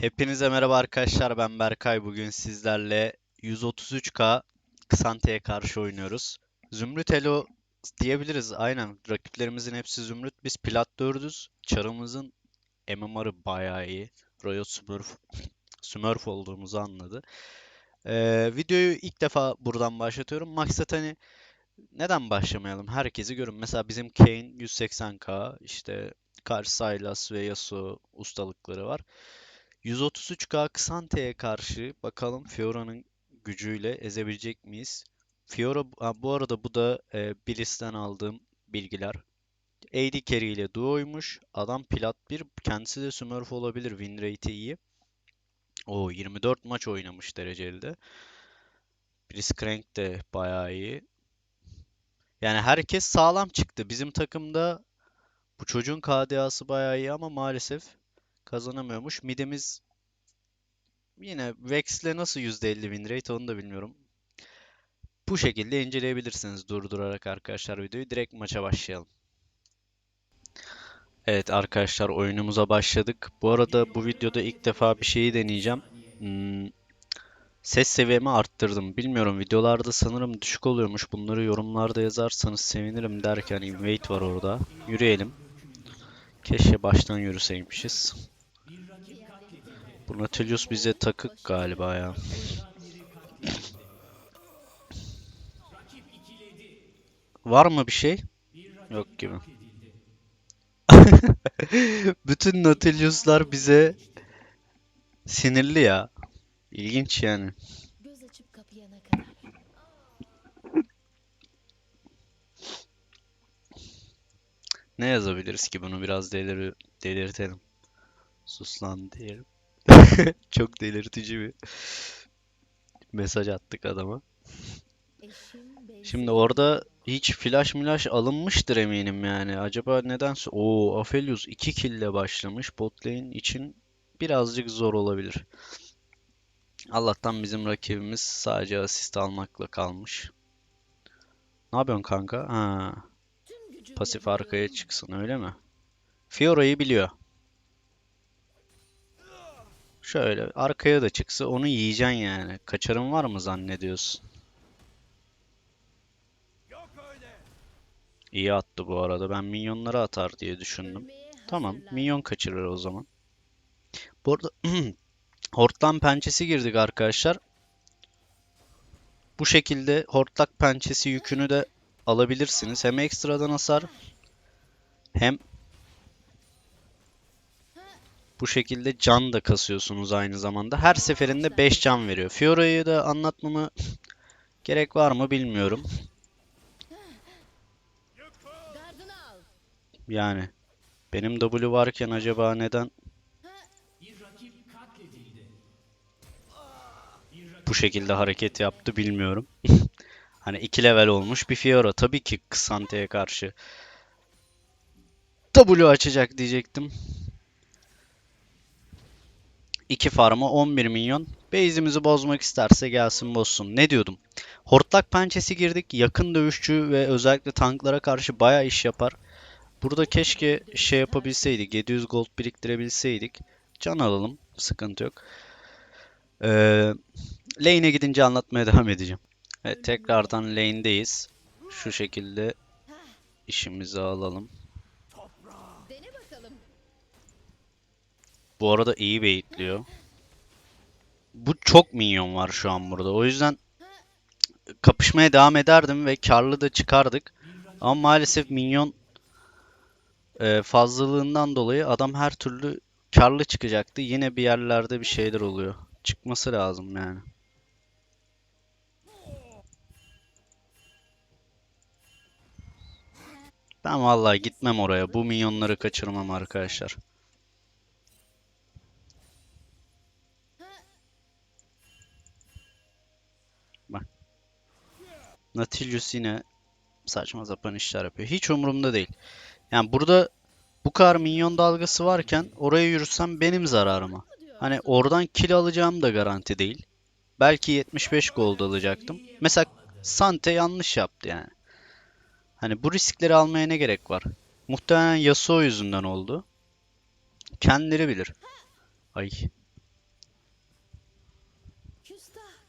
Hepinize merhaba arkadaşlar ben Berkay bugün sizlerle 133k Kısante'ye karşı oynuyoruz. Zümrüt Elo diyebiliriz aynen rakiplerimizin hepsi Zümrüt biz Plat 4'üz. Çarımızın MMR'ı bayağı iyi. Royal Smurf, Smurf olduğumuzu anladı. Ee, videoyu ilk defa buradan başlatıyorum. Maksat hani neden başlamayalım? Herkesi görün. Mesela bizim Kayn 180k işte karşı Sylas ve Yasuo ustalıkları var. 133k Ksante'ye karşı bakalım Fiora'nın gücüyle ezebilecek miyiz? Fiora bu arada bu da e, Bliss'ten aldığım bilgiler. AD carry ile duoymuş. Adam plat 1. Kendisi de Smurf olabilir. Win rate'i iyi. O 24 maç oynamış dereceli de. Blitzcrank de bayağı iyi. Yani herkes sağlam çıktı. Bizim takımda bu çocuğun KDA'sı bayağı iyi ama maalesef kazanamıyormuş. Midimiz yine Vex'le nasıl %50 win rate onu da bilmiyorum. Bu şekilde inceleyebilirsiniz durdurarak arkadaşlar videoyu. Direkt maça başlayalım. Evet arkadaşlar oyunumuza başladık. Bu arada bu videoda ilk defa bir şeyi deneyeceğim. Hmm, ses seviyemi arttırdım. Bilmiyorum videolarda sanırım düşük oluyormuş. Bunları yorumlarda yazarsanız sevinirim derken invade var orada. Yürüyelim. Keşke baştan yürüseymişiz. Bu Nautilus bize takık galiba ya. Var mı bir şey? Yok gibi. Bütün Nautilus'lar bize sinirli ya. İlginç yani. Ne yazabiliriz ki bunu biraz delir delirtelim. Sus lan diyelim. Çok delirtici bir mesaj attık adama. Şimdi orada hiç flash milaş alınmıştır eminim yani. Acaba nedense o Aphelios 2 kill ile başlamış. Bot lane için birazcık zor olabilir. Allah'tan bizim rakibimiz sadece asist almakla kalmış. Ne yapıyorsun kanka? Ha, pasif arkaya çıksın öyle mi? Fiora'yı biliyor. Şöyle arkaya da çıksa onu yiyeceksin yani. Kaçarın var mı zannediyorsun? İyi attı bu arada. Ben minyonları atar diye düşündüm. Tamam, minyon kaçırır o zaman. Bu arada hortlan pençesi girdik arkadaşlar. Bu şekilde hortlak pençesi yükünü de alabilirsiniz. Hem ekstradan hasar hem bu şekilde can da kasıyorsunuz aynı zamanda. Her seferinde 5 can veriyor. Fiora'yı da anlatmama gerek var mı bilmiyorum. Yani benim W varken acaba neden bu şekilde hareket yaptı bilmiyorum. Hani 2 level olmuş bir Fiora. Tabii ki Ksante'ye karşı W açacak diyecektim. 2 farma 11 milyon. Base'imizi bozmak isterse gelsin bozsun. Ne diyordum? Hortlak pençesi girdik. Yakın dövüşçü ve özellikle tanklara karşı bayağı iş yapar. Burada keşke şey yapabilseydik. 700 gold biriktirebilseydik. Can alalım. Sıkıntı yok. Ee, lane'e gidince anlatmaya devam edeceğim. Evet tekrardan lane'deyiz. Şu şekilde işimizi alalım. Dene bakalım. Bu arada iyi baitliyor. Bu çok minyon var şu an burada. O yüzden kapışmaya devam ederdim ve karlı da çıkardık. Ama maalesef minyon e, fazlalığından dolayı adam her türlü karlı çıkacaktı. Yine bir yerlerde bir şeyler oluyor. Çıkması lazım yani. Ben vallahi gitmem oraya. Bu minyonları kaçırmam arkadaşlar. Nautilus yine saçma sapan işler yapıyor. Hiç umurumda değil. Yani burada bu kadar minyon dalgası varken oraya yürüsem benim zararıma. Hani oradan kill alacağım da garanti değil. Belki 75 gold alacaktım. Mesela Sante yanlış yaptı yani. Hani bu riskleri almaya ne gerek var? Muhtemelen Yasuo yüzünden oldu. Kendileri bilir. Ay.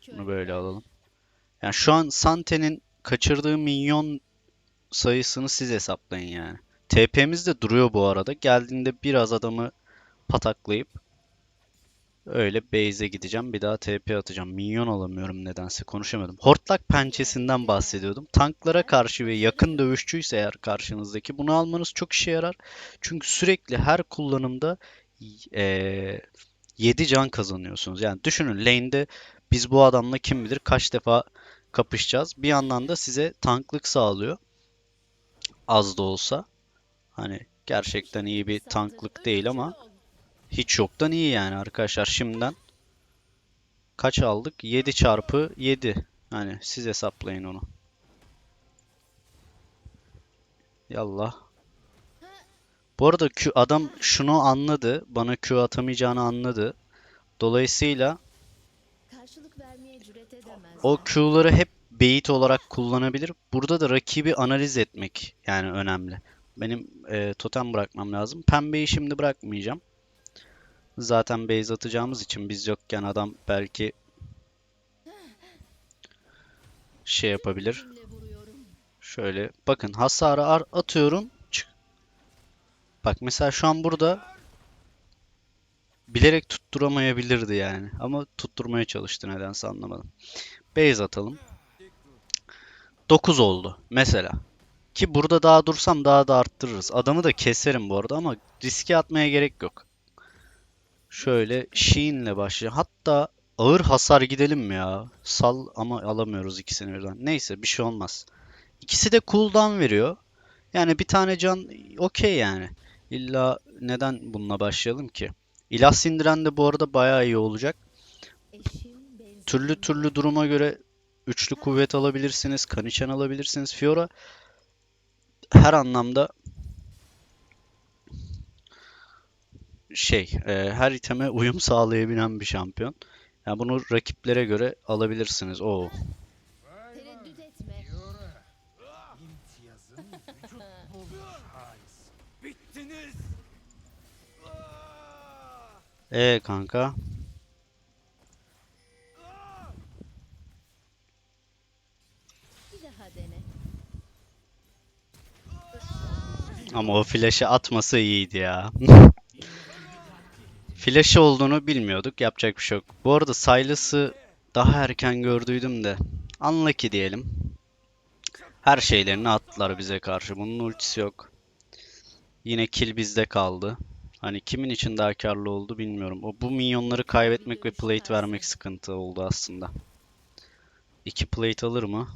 Bunu böyle alalım. Yani şu an Sante'nin kaçırdığı minyon sayısını siz hesaplayın yani. TP'miz de duruyor bu arada. Geldiğinde biraz adamı pataklayıp öyle base'e gideceğim. Bir daha TP atacağım. Minyon alamıyorum nedense. Konuşamadım. Hortlak pençesinden bahsediyordum. Tanklara karşı ve yakın dövüşçüyse eğer karşınızdaki bunu almanız çok işe yarar. Çünkü sürekli her kullanımda eee 7 can kazanıyorsunuz. Yani düşünün lane'de biz bu adamla kim bilir kaç defa kapışacağız. Bir yandan da size tanklık sağlıyor. Az da olsa. Hani gerçekten iyi bir tanklık değil ama hiç yoktan iyi yani arkadaşlar. Şimdiden kaç aldık? 7 çarpı 7. Hani siz hesaplayın onu. Yallah. Bu arada adam şunu anladı. Bana Q atamayacağını anladı. Dolayısıyla o Q'ları hep bait olarak kullanabilir. Burada da rakibi analiz etmek yani önemli. Benim e, totem bırakmam lazım. Pembeyi şimdi bırakmayacağım. Zaten base atacağımız için biz yokken adam belki şey yapabilir. Şöyle bakın hasarı ar- atıyorum. Bak mesela şu an burada bilerek tutturamayabilirdi yani. Ama tutturmaya çalıştı nedense anlamadım. Base atalım. 9 oldu mesela. Ki burada daha dursam daha da arttırırız. Adamı da keserim bu arada ama riske atmaya gerek yok. Şöyle Sheen'le başlayalım. Hatta ağır hasar gidelim mi ya? Sal ama alamıyoruz ikisini birden. Neyse bir şey olmaz. İkisi de cooldown veriyor. Yani bir tane can okey yani. İlla neden bununla başlayalım ki? İlah sindiren de bu arada bayağı iyi olacak. Türlü türlü duruma göre üçlü kuvvet alabilirsiniz, kaniçen alabilirsiniz. Fiora her anlamda şey, e, her iteme uyum sağlayabilen bir şampiyon. Yani bunu rakiplere göre alabilirsiniz. Oo. E kanka. Ama o flash'ı atması iyiydi ya. Flash'ı olduğunu bilmiyorduk. Yapacak bir şey yok. Bu arada Sylas'ı daha erken gördüydüm de. Unlucky diyelim. Her şeylerini attılar bize karşı. Bunun ultisi yok. Yine kill bizde kaldı. Hani kimin için daha karlı oldu bilmiyorum. O bu minyonları kaybetmek ve plate vermek sıkıntı oldu aslında. İki plate alır mı?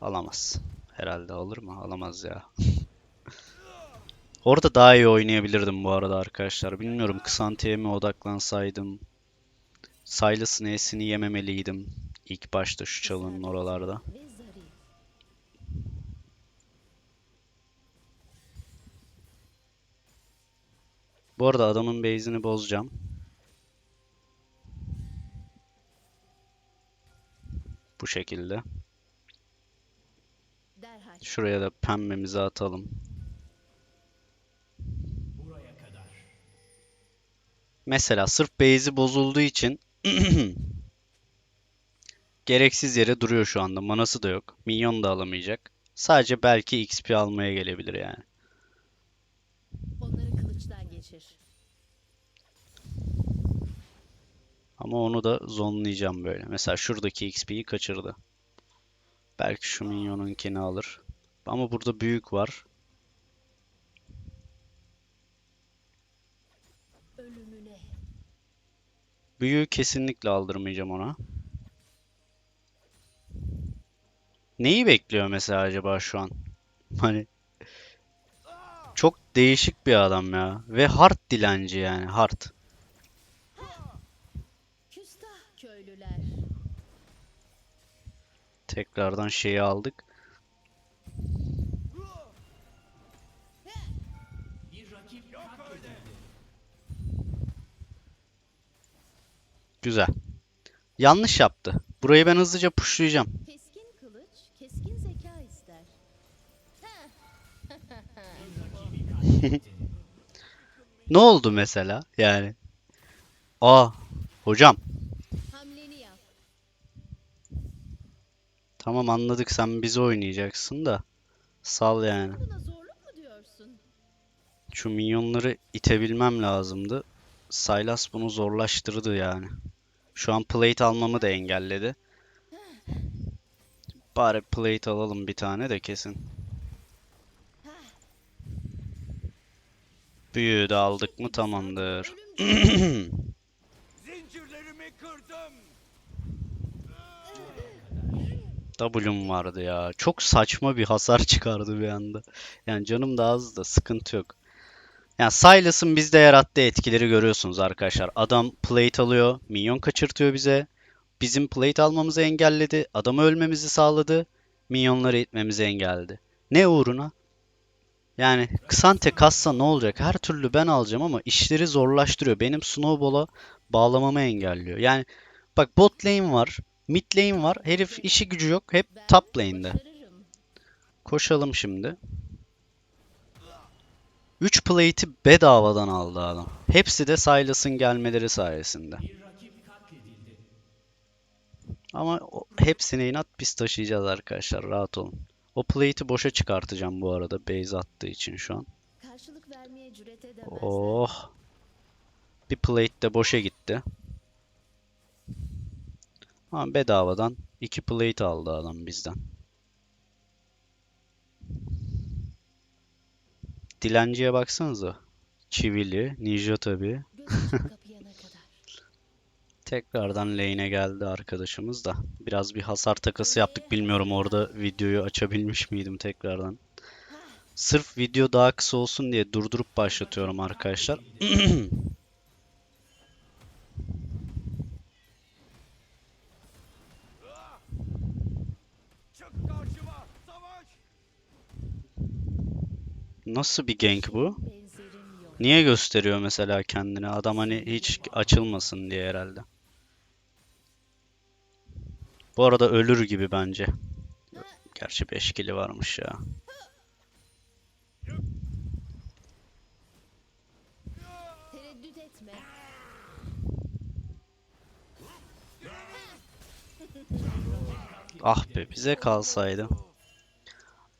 Alamaz. Herhalde alır mı? Alamaz ya. Orada daha iyi oynayabilirdim bu arada arkadaşlar. Bilmiyorum Kısante'ye mi odaklansaydım. Sylas'ın E'sini yememeliydim. İlk başta şu çalının oralarda. Bu arada adamın base'ini bozacağım. Bu şekilde. Derhal. Şuraya da pembemizi atalım. Mesela sırf base'i bozulduğu için gereksiz yere duruyor şu anda. Manası da yok. Minyon da alamayacak. Sadece belki XP almaya gelebilir yani. Kılıçtan geçir. Ama onu da zonlayacağım böyle. Mesela şuradaki XP'yi kaçırdı. Belki şu minyonunkini alır. Ama burada büyük var. Ölümüne. Büyüğü kesinlikle aldırmayacağım ona. Neyi bekliyor mesela acaba şu an? Hani çok değişik bir adam ya. Ve hard dilenci yani hard. Tekrardan şeyi aldık. Güzel. Yanlış yaptı. Burayı ben hızlıca pushlayacağım. Ne oldu mesela? Yani. Aa, hocam. Hamleni yap. Tamam anladık sen bizi oynayacaksın da. Sal yani. Buna zorluk mu diyorsun? Şu minyonları itebilmem lazımdı. Sylas bunu zorlaştırdı yani. Şu an plate almamı da engelledi. Bari plate alalım bir tane de kesin. Büyüğü de aldık mı tamamdır. Zincirlerimi kırdım. W'm vardı ya. Çok saçma bir hasar çıkardı bir anda. Yani canım da azdı. Sıkıntı yok. Yani Sylas'ın bizde yarattığı etkileri görüyorsunuz arkadaşlar. Adam plate alıyor. Minyon kaçırtıyor bize. Bizim plate almamızı engelledi. Adamı ölmemizi sağladı. Minyonları itmemizi engelledi. Ne uğruna? Yani Xante kassa ne olacak? Her türlü ben alacağım ama işleri zorlaştırıyor. Benim Snowball'a bağlamamı engelliyor. Yani bak bot lane var. Mid lane var. Herif işi gücü yok. Hep top lane'de. Koşalım şimdi. 3 plate'i bedavadan aldı adam. Hepsi de Sylas'ın gelmeleri sayesinde. Ama hepsine inat biz taşıyacağız arkadaşlar. Rahat olun. O plate'i boşa çıkartacağım bu arada. Base attığı için şu an. Oh. Bir plate de boşa gitti. Ama bedavadan 2 plate aldı adam bizden. Dilenciye baksanıza. Çivili, Ninja tabi. Tekrardan lane'e geldi arkadaşımız da. Biraz bir hasar takası yaptık. Bilmiyorum orada videoyu açabilmiş miydim tekrardan. Sırf video daha kısa olsun diye durdurup başlatıyorum arkadaşlar. Nasıl bir gank bu? Niye gösteriyor mesela kendini? Adam hani hiç açılmasın diye herhalde. Bu arada ölür gibi bence. Gerçi 5 kili varmış ya. Ah be bize kalsaydı.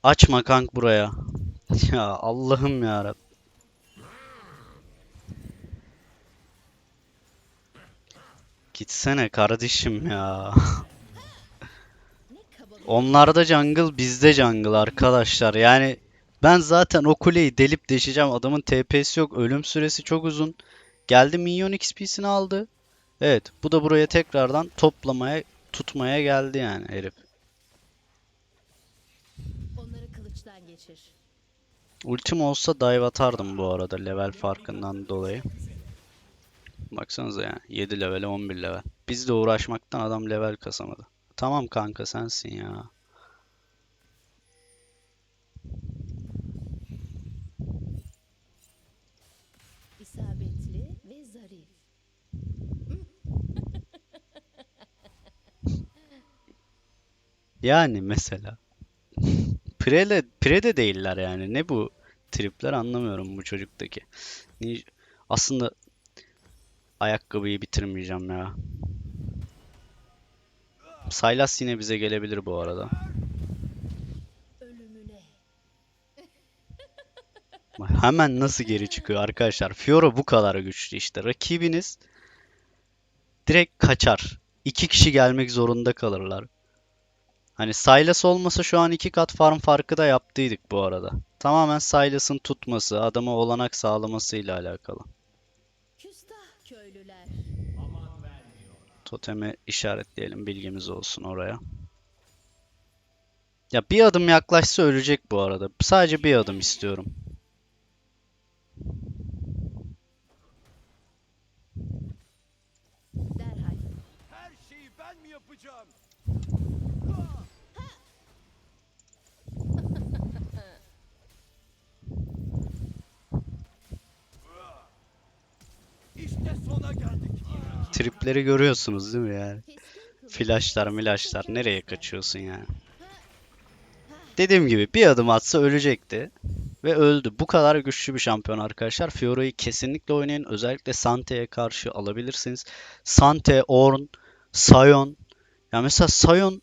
Açma kank buraya. Ya Allah'ım ya Gitsene kardeşim ya. Onlarda jungle bizde jungle arkadaşlar. Yani ben zaten o kuleyi delip deşeceğim. Adamın TP'si yok. Ölüm süresi çok uzun. Geldi minyon XP'sini aldı. Evet bu da buraya tekrardan toplamaya tutmaya geldi yani herif. Onları kılıçtan geçir. Ultim olsa dive atardım bu arada level farkından dolayı. Baksanıza ya 7 levele 11 level. Biz de uğraşmaktan adam level kasamadı. Tamam kanka sensin ya. İsabetli ve zarif. Yani mesela. Prele, pre de değiller yani. Ne bu tripler anlamıyorum bu çocuktaki. Aslında ayakkabıyı bitirmeyeceğim ya. Sylas yine bize gelebilir bu arada. Hemen nasıl geri çıkıyor arkadaşlar? Fiora bu kadar güçlü işte. Rakibiniz direkt kaçar. İki kişi gelmek zorunda kalırlar. Hani Sylas olmasa şu an iki kat farm farkı da yaptıydık bu arada. Tamamen Sylas'ın tutması, adama olanak sağlamasıyla alakalı. Totemi işaretleyelim, bilgimiz olsun oraya. Ya bir adım yaklaşsa ölecek bu arada. Sadece bir adım istiyorum. Tripleri görüyorsunuz değil mi yani? Flashlar milaşlar nereye kaçıyorsun yani? Dediğim gibi bir adım atsa ölecekti. Ve öldü. Bu kadar güçlü bir şampiyon arkadaşlar. Fiora'yı kesinlikle oynayın. Özellikle Sante'ye karşı alabilirsiniz. Sante, Ornn, Sion. Ya mesela Sion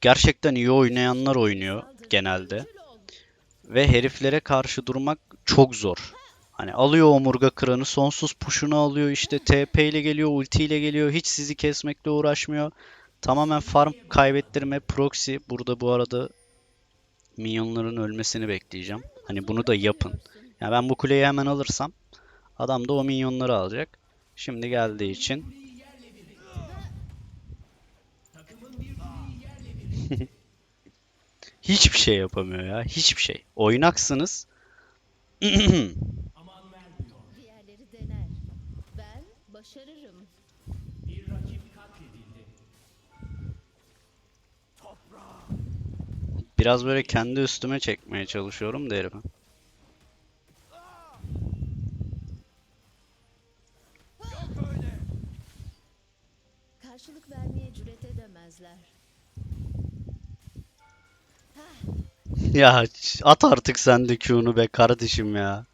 gerçekten iyi oynayanlar oynuyor genelde. Ve heriflere karşı durmak çok zor. Hani alıyor omurga kıranı, sonsuz push'unu alıyor, işte TP ile geliyor, ulti ile geliyor, hiç sizi kesmekle uğraşmıyor. Tamamen farm kaybettirme, proxy. Burada bu arada minyonların ölmesini bekleyeceğim. Hani bunu da yapın. Ya ben bu kuleyi hemen alırsam adam da o minyonları alacak. Şimdi geldiği için hiçbir şey yapamıyor ya. Hiçbir şey. Oynaksınız. Biraz böyle kendi üstüme çekmeye çalışıyorum da herifi. Karşılık vermeye cüret edemezler. Ya at artık sen de Q'nu be kardeşim ya.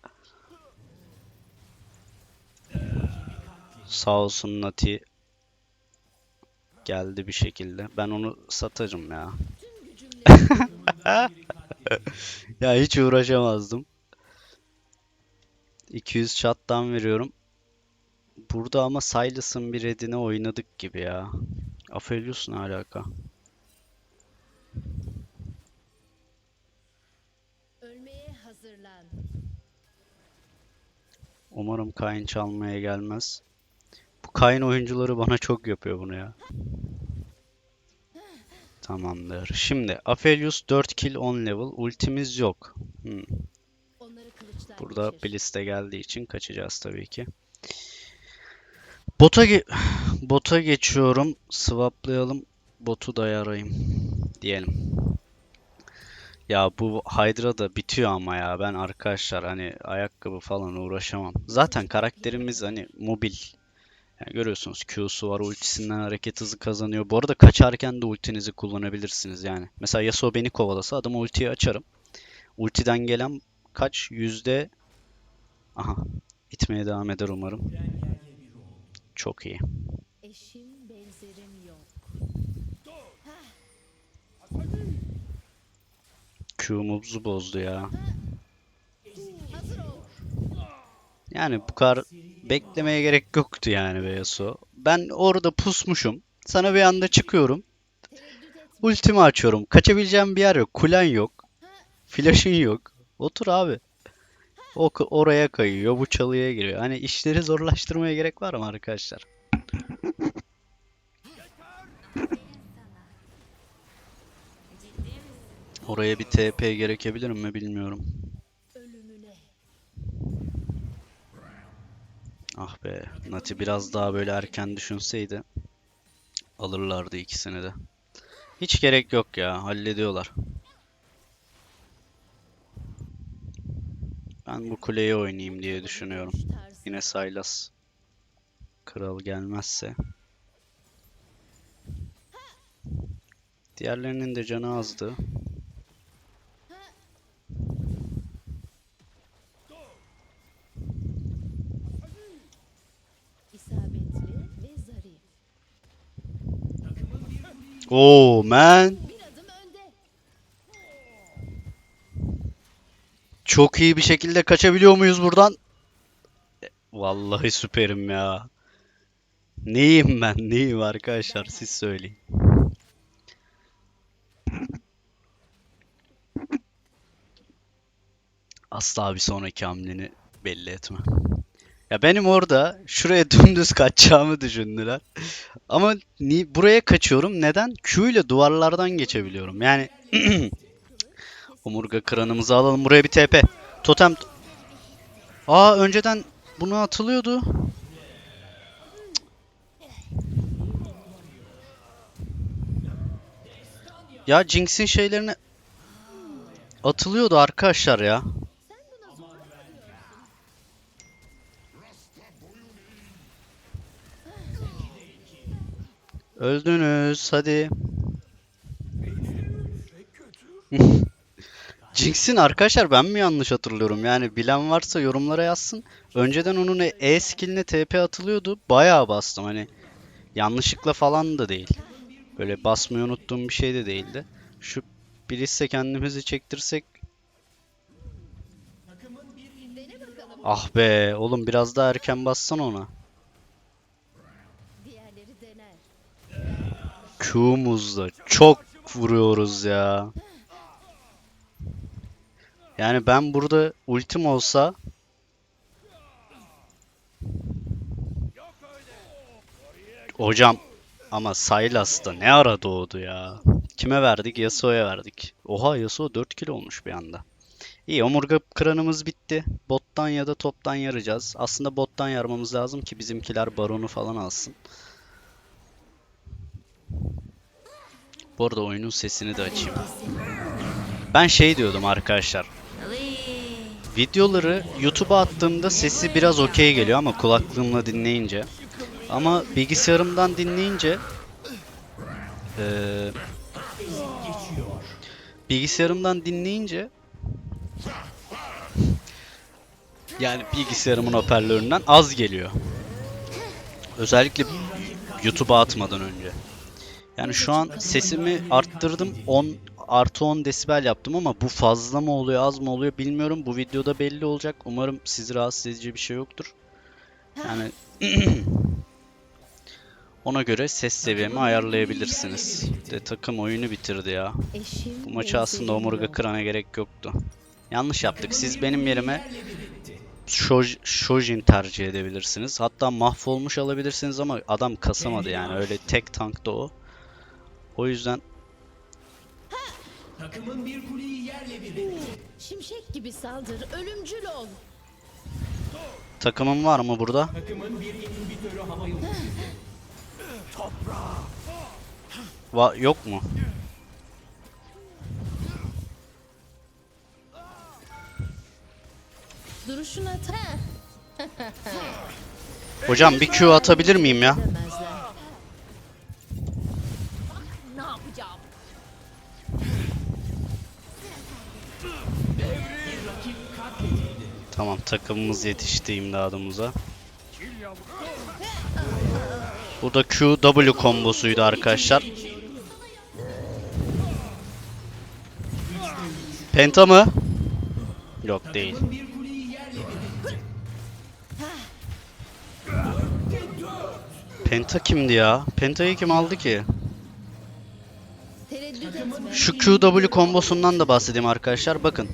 Sağ olsun Nati. Geldi bir şekilde. Ben onu satarım ya. Ya hiç uğraşamazdım. 200 chat'tan veriyorum. Burada ama Silas'ın bir redine oynadık gibi ya. Aphelios ne alaka? ölmeye hazırlan. Umarım Kayn çalmaya gelmez. Bu Kayn oyuncuları bana çok yapıyor bunu ya. Tamamdır. Şimdi Aphelios 4 kill 10 level. Ultimiz yok. Hmm. Burada. Blitz de geldiği için kaçacağız tabii ki. Bota ge bota geçiyorum. Swaplayalım. Botu da yarayım diyelim. Ya bu Hydra da bitiyor ama ya ben arkadaşlar hani ayakkabı falan uğraşamam. Zaten karakterimiz hani mobil. Yani görüyorsunuz Q'su var, ultisinden hareket hızı kazanıyor. Bu arada kaçarken de ultinizi kullanabilirsiniz yani. Mesela Yasuo beni kovalasa adama ultiyi açarım. Ultiden gelen kaç? Yüzde... Aha. itmeye devam eder umarım. Çok iyi. Eşim benzerim yok. Q'umuzu bozdu ya. Hazır ol. Yani bu kadar beklemeye gerek yoktu yani be Yasuo. Ben orada pusmuşum. Sana bir anda çıkıyorum. Ultimi açıyorum. Kaçabileceğim bir yer yok. Kulen yok. Flash'ın yok. Otur abi. O oraya kayıyor, bu çalıya giriyor. Hani işleri zorlaştırmaya gerek var mı arkadaşlar? Oraya bir TP gerekebilir mi bilmiyorum. Ölümüne. Ah be, Nati biraz daha böyle erken düşünseydi alırlardı ikisini de. Hiç gerek yok ya, hallediyorlar. Ben bu kuleyi oynayayım diye düşünüyorum. Yine Sylas kral gelmezse. Diğerlerinin de canı azdı. İsabetli ve zarif. Oo man. Çok iyi bir şekilde kaçabiliyor muyuz buradan? Vallahi süperim ya. Neyim ben? Neyim arkadaşlar? Siz söyleyin. Asla bir sonraki hamleni belli etme. Ya benim orada şuraya dümdüz kaçacağımı düşündüler. Ama ni buraya kaçıyorum. Neden? Q ile duvarlardan geçebiliyorum. Yani omurga kıranımızı alalım. Buraya bir TP. Totem. Aa önceden bunu atılıyordu. Ya Jinx'in şeylerini atılıyordu arkadaşlar ya. Öldünüz hadi. Jinx'in arkadaşlar ben mi yanlış hatırlıyorum? Yani bilen varsa yorumlara yazsın. Önceden onun E skill'ine TP atılıyordu. Bayağı bastım hani. Yanlışlıkla falan da değil. Böyle basmayı unuttuğum bir şey de değildi. Şu Bliss'e kendimizi çektirsek. Ah be oğlum biraz daha erken bassan ona. Q'muzla çok vuruyoruz ya. Yani ben burada ultim olsa Hocam ama Sylas da ne ara doğdu ya. Kime verdik? Yasuo'ya verdik. Oha Yasuo 4 kilo olmuş bir anda. İyi omurga kıranımız bitti. Bottan ya da toptan yarayacağız. Aslında bottan yarmamız lazım ki bizimkiler baronu falan alsın. Bu arada oyunun sesini de açayım. Ben şey diyordum arkadaşlar. Videoları YouTube'a attığımda sesi biraz okey geliyor ama kulaklığımla dinleyince. Ama bilgisayarımdan dinleyince eee, bilgisayarımdan dinleyince yani bilgisayarımın hoparlöründen az geliyor. Özellikle YouTube'a atmadan önce. Yani şu an sesimi arttırdım 10 artı 10 desibel yaptım ama bu fazla mı oluyor az mı oluyor bilmiyorum. Bu videoda belli olacak. Umarım sizi rahatsız edici bir şey yoktur. Yani ona göre ses seviyemi ayarlayabilirsiniz. De takım oyunu bitirdi ya. Bu maçı aslında omurga kırana gerek yoktu. Yanlış yaptık. Siz benim yerime Shoj- Shojin tercih edebilirsiniz. Hatta mahvolmuş alabilirsiniz ama adam kasamadı yani. Öyle tek tankta o. O yüzden Takımın bir kuleyi yerle bir etti. Şimşek gibi saldır, ölümcül ol. takımım var mı burada? Takımın bir inhibitörü hava yolu çizdi. Va yok mu? Duruşuna ta. Hocam bir Q atabilir miyim ya? Demezler. Tamam takımımız yetişti imdadımıza. Burada Q W kombosuydu arkadaşlar. Penta mı? Yok değil. Penta kimdi ya? Penta'yı kim aldı ki? Şu QW kombosundan da bahsedeyim arkadaşlar. Bakın.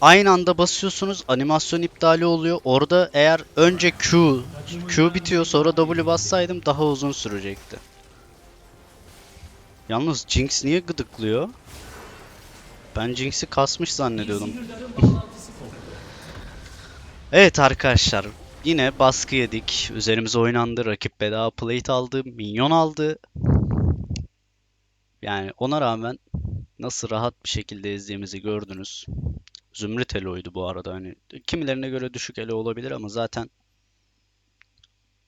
Aynı anda basıyorsunuz. Animasyon iptali oluyor. Orada eğer önce Q Q bitiyor sonra W bassaydım daha uzun sürecekti. Yalnız Jinx niye gıdıklıyor? Ben Jinx'i kasmış zannediyordum. Evet arkadaşlar. Yine baskı yedik. Üzerimize oynandı. Rakip bedava plate aldı. Minyon aldı. Yani ona rağmen nasıl rahat bir şekilde ezdiğimizi gördünüz. Zümrüt Elo'ydu bu arada. Hani kimilerine göre düşük elo olabilir ama zaten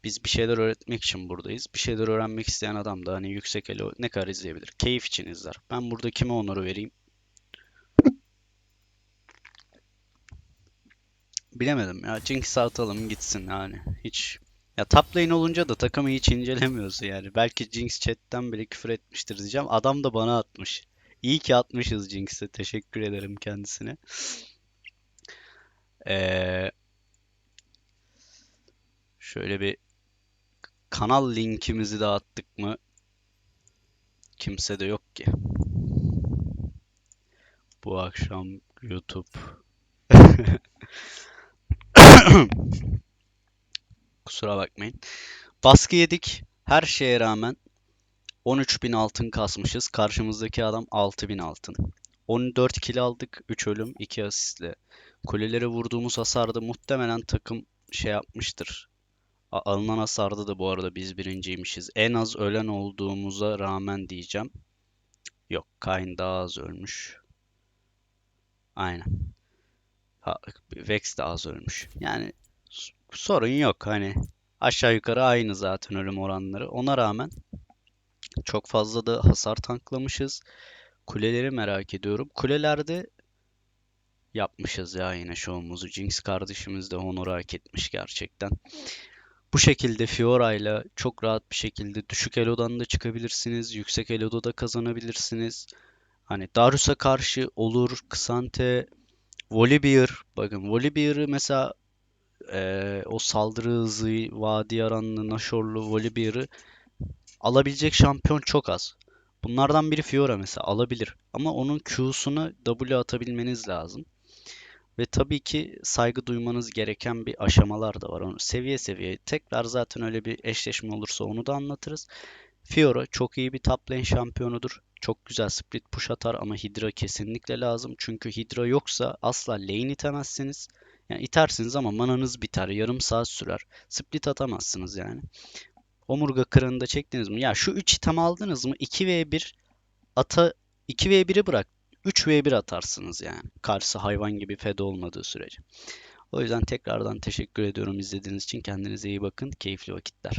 biz bir şeyler öğretmek için buradayız. Bir şeyler öğrenmek isteyen adam da hani yüksek elo ne kadar izleyebilir? Keyif için izler. Ben burada kime onuru vereyim? Bilemedim ya. Jinx'i atalım gitsin yani. Hiç ya top lane olunca da takımı hiç incelemiyorsun yani. Belki Jinx chatten bile küfür etmiştir diyeceğim. Adam da bana atmış. İyi ki atmışız Jinx'e. Teşekkür ederim kendisine. Ee, şöyle bir kanal linkimizi de attık mı? Kimse de yok ki. Bu akşam YouTube. Kusura bakmayın. Baskı yedik. Her şeye rağmen 13.000 altın kasmışız. Karşımızdaki adam 6.000 altın. 14 kill aldık. 3 ölüm, 2 asistle. Kulelere vurduğumuz hasarda muhtemelen takım şey yapmıştır. Alınan hasarda da bu arada biz birinciymişiz. En az ölen olduğumuza rağmen diyeceğim. Yok, Kayn daha az ölmüş. Aynen. Ha, Vex de az ölmüş. Yani sorun yok hani. Aşağı yukarı aynı zaten ölüm oranları. Ona rağmen çok fazla da hasar tanklamışız. Kuleleri merak ediyorum. Kulelerde yapmışız ya yine şovumuzu. Jinx kardeşimiz de onuru hak etmiş gerçekten. Bu şekilde Fiora ile çok rahat bir şekilde düşük elodan da çıkabilirsiniz. Yüksek eloda da kazanabilirsiniz. Hani Darius'a karşı olur. Kısante, Volibear. Bakın Volibear'ı mesela eee, o saldırı hızı, vadi aranlı, Nashor'lu Volibear'ı alabilecek şampiyon çok az. Bunlardan biri Fiora mesela alabilir. Ama onun Q'suna W atabilmeniz lazım. Ve tabii ki saygı duymanız gereken bir aşamalar da var. Onu seviye seviye tekrar zaten öyle bir eşleşme olursa onu da anlatırız. Fiora çok iyi bir top lane şampiyonudur. Çok güzel split push atar ama Hydra kesinlikle lazım. Çünkü Hydra yoksa asla lane itemezsiniz. Yani itersiniz ama mananız biter. Yarım saat sürer. Split atamazsınız yani. Omurga kırığını da çektiniz mi? Ya şu 3 item aldınız mı? 2v1 ata 2v1'i bırak. 3v1 atarsınız yani. Karşısı hayvan gibi fed olmadığı sürece. O yüzden tekrardan teşekkür ediyorum izlediğiniz için. Kendinize iyi bakın. Keyifli vakitler.